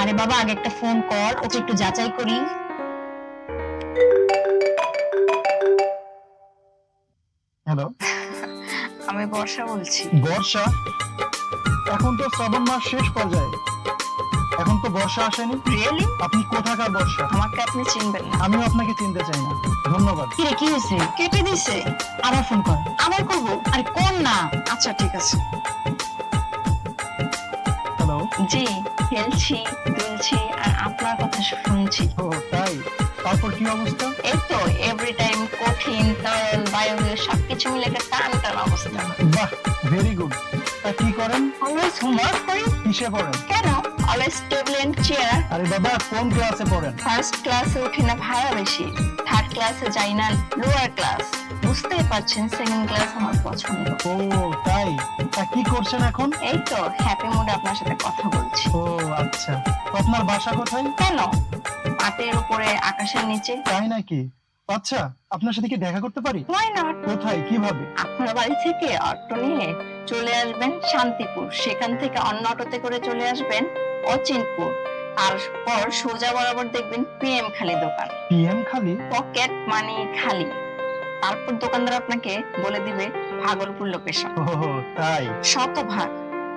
আরে বাবা আগে একটা ফোন কর ওকে একটু যাচাই করি। হ্যালো। আমি বর্ষা বলছি। বর্ষা? এখন তো শ্রাবণ মাস শেষ পর্যায়ে। এখন তো বর্ষা আসেনি। রিয়েলি আপনি কোথাকার বর্ষা? আমাকে আপনি চিনবেন না। আমিও আপনাকে চিনতে চাই না। ধন্যবাদ। কি রে কি হয়েছে? কেটে দিছে? আবার ফোন কর। আবার করব? আরে কোন না। আচ্ছা ঠিক আছে। জি খেলছি দুলছি আর আপনার কথা শুনছি। ও তাই? তারপর কি অবস্থা? এই তো এভরি টাইম কঠিন তরল বায়বীয় সবকিছু মিলে একটা টান টান অবস্থা। বাহ ভেরি গুড তা কি করেন? অলওয়েজ হোমওয়ার্ক করি। কিসে পড়েন? কেন? অলওয়েজ টেবিল এন্ড চেয়ার আরে বাবা কোন ক্লাসে পড়েন? ফার্স্ট ক্লাসে উঠি না ভাড়া বেশি। থার্ড ক্লাসে যাই না লোয়ার ক্লাস বুঝতেই পারছেন সেকেন্ড ক্লাস আমার পছন্দ। ও তাই? তা কি করছেন এখন? এই তো হ্যাপি মুডে আপনার সাথে কথা বলছি। ও আচ্ছা। আপনার বাসা কোথায়? কেন? মাটির উপরে আকাশের নিচে। তাই নাকি? আচ্ছা আপনার সাথে কি দেখা করতে পারি? কোথায়? কীভাবে? আপনার বাড়ি থেকে অটো নিয়ে চলে আসবেন শান্তিপুর। সেখান থেকে অন্য অটোতে করে চলে আসবেন অচিনপুর। তারপর সোজা বরাবর দেখবেন পিএম খালি দোকান। পিএম খালি পকেট মানি খালি তারপর দোকানদার আপনাকে বলে দিবে ভাগলপুর লোকেশন তাই? শতভাগ।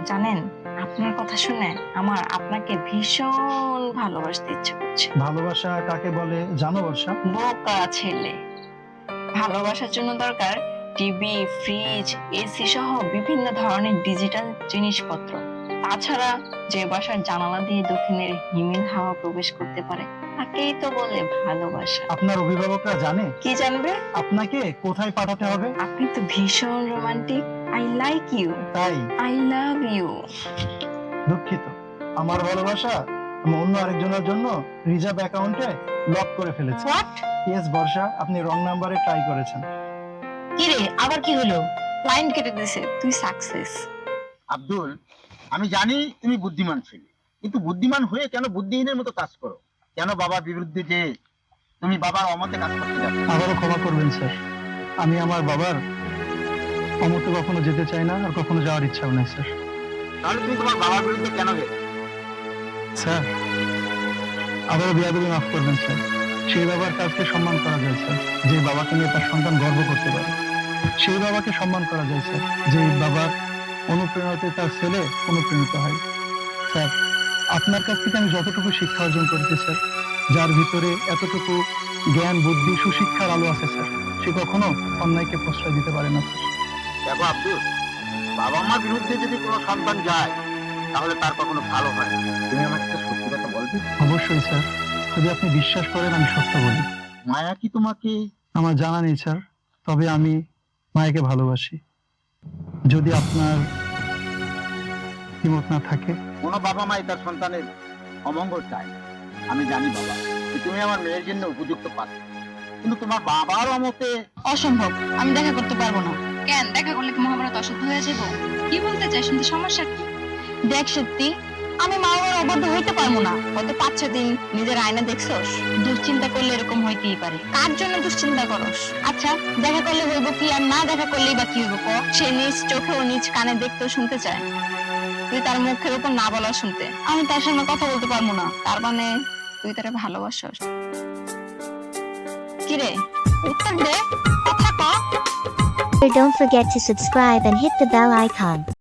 জানেন আপনার কথা শুনে আমার আপনাকে ভীষণ ভালোবাসতে ইচ্ছে করছে। ভালোবাসা কাকে বলে জানো বর্ষা? বোকা ছেলে। ভালোবাসার জন্য দরকার টিভি ফ্রিজ এসি সহ বিভিন্ন ধরনের ডিজিটাল জিনিসপত্র। তাছাড়া যে বাসার জানালা দিয়ে দক্ষিণের হিমেল হাওয়া প্রবেশ করতে পারে। তাকেই তো বলে ভালোবাসা। আপনার অভিভাবকরা জানে? কি জানবে? আপনাকে কোথায় পাঠাতে হবে? আপনি তো ভীষণ রোমান্টিক আই লাইক ইউ তাই? আই লাভ ইউ দুঃখিত। আমার ভালোবাসা আমি অন্য আরেকজনের জন্য রিজার্ভ অ্যাকাউন্টে লক করে ফেলেছি। হোয়াট ইয়েস বর্ষা আপনি রং নাম্বারে ট্রাই করেছেন। কি রে আবার কি হলো? লাইন কেটে দিছে তুই সাকসেস আব্দুল আমি জানি তুমি বুদ্ধিমান ছিলে। কিন্তু বুদ্ধিমান হয়ে কেন বুদ্ধিহীনের মতো কাজ করো? কেন বাবার বিরুদ্ধে যে তুমি বাবার অমতে কাজ করতে যাচ্ছ? আবারও ক্ষমা করবেন স্যার। আমি আমার বাবার অমতে কখনো যেতে চাই না আর কখনো যাওয়ার ইচ্ছাও নেই স্যার। তাহলে তুমি তোমার বাবার বিরুদ্ধে কেন গেলে? স্যার আবারও বিয়াদবি মাফ করবেন স্যার। সেই বাবার কাজকে সম্মান করা যায় স্যার যে বাবাকে নিয়ে তার সন্তান গর্ব করতে পারে। সেই বাবাকে সম্মান করা যায় স্যার যে বাবার অনুপ্রেরণাতে তার ছেলে অনুপ্রেরিত হয়। স্যার আপনার কাছ থেকে আমি যতটুকু শিক্ষা অর্জন করেছি স্যার যার ভিতরে এতটুকু জ্ঞান বুদ্ধি সুশিক্ষার আলো আছে স্যার সে কখনো অন্যায়কে প্রশ্রয় দিতে পারে না দেখো আব্দুল বাবা মার বিরুদ্ধে যদি কোনো সন্তান যায় তাহলে তার কখনো ভালো হয় তুমি আমাকে একটা সত্যি কথা বলবে? অবশ্যই স্যার। যদি আপনি বিশ্বাস করেন আমি সত্য বলি। মায়া কি তোমাকে? আমার জানা নেই স্যার। তবে আমি মায়াকে ভালোবাসি। যদি আপনার হিমত না থাকে? কোনো বাবা মাই তার সন্তানের অমঙ্গল চায় আমি জানি বাবা যে তুমি আমার মেয়ের জন্য উপযুক্ত পাত্র। কিন্তু তোমার বাবার অমতে অসম্ভব আমি দেখা করতে পারব না। কেন? দেখা করলে কি মহাভারত অশুদ্ধ হয়ে যাব? কি বলতে চাই শুনতে সমস্যা কি? দেখ সত্যি আমি মা বাবার অবদ্ধ হইতে পারব না। হয়তো পাঁচ ছ দিন নিজের আয়না দেখছস। দুশ্চিন্তা করলে এরকম হইতেই পারে। কার জন্য দুশ্চিন্তা করস? আচ্ছা দেখা করলে হইব কি আর না দেখা করলেই বা কি হইব ক? সে নিজ চোখে ও নিজ কানে দেখতে ও শুনতে চায়। তুই তার মুখের উপর না বলা শুনতে। আমি তার সঙ্গে কথা বলতে পারব না। তার মানে তুই তারে ভালোবাসস। কিরে উত্তর দে। কথা ক। Don't forget to subscribe and hit the bell icon.